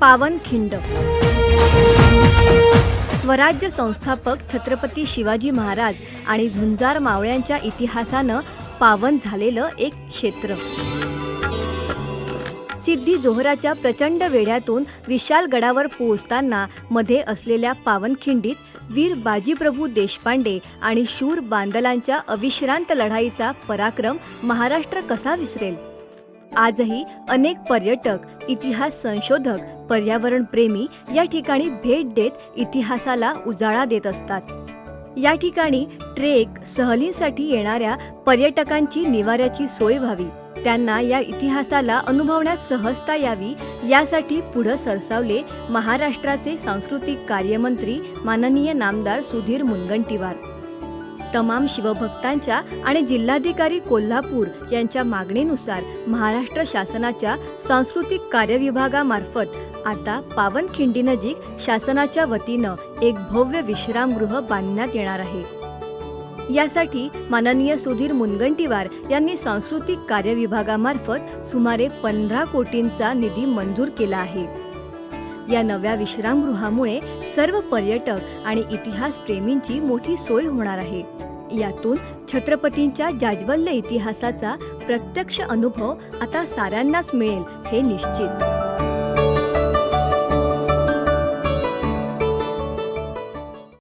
पावनखिंड स्वराज्य संस्थापक छत्रपती शिवाजी महाराज आणि झुंजार मावळ्यांच्या इतिहासानं पावन झालेलं एक क्षेत्र. सिद्धी जोहराच्या प्रचंड वेढ्यातून विशाल गडावर पोहोचताना मध्ये असलेल्या पावनखिंडीत वीर बाजीप्रभू देशपांडे आणि शूर बांदलांच्या अविश्रांत लढाईचा पराक्रम महाराष्ट्र कसा विसरेल? आजही अनेक पर्यटक इतिहास संशोधक पर्यावरण प्रेमी या ठिकाणी भेट देत इतिहासाला उजाळा देत असतात. या ठिकाणी ट्रेक सहलींसाठी येणाऱ्या पर्यटकांची निवाऱ्याची सोय व्हावी. त्यांना या इतिहासाला अनुभवण्यात सहजता यावी यासाठी पुढं सरसावले महाराष्ट्राचे सांस्कृतिक कार्यमंत्री माननीय नामदार सुधीर मुनगंटीवार. तमाम शिवभक्तांच्या आणि जिल्हाधिकारी कोल्हापूर यांच्या मागणीनुसार महाराष्ट्र शासनाच्या सांस्कृतिक कार्यविभागामार्फत आता पावनखिंडीनजीक शासनाच्या वतीनं एक भव्य विश्रामगृह बांधण्यात येणार आहे. यासाठी माननीय सुधीर मुनगंटीवार यांनी सांस्कृतिक कार्यविभागामार्फत सुमारे पंधरा कोटींचा निधी मंजूर केला आहे. या नव्या विश्रामगृहामुळे सर्व पर्यटक आणि इतिहास प्रेमींची मोठी सोय होणार आहे. यातून छत्रपतींच्या जाज्वल्य इतिहासाचा प्रत्यक्ष अनुभव आता साऱ्यांनाच मिळेल हे निश्चित.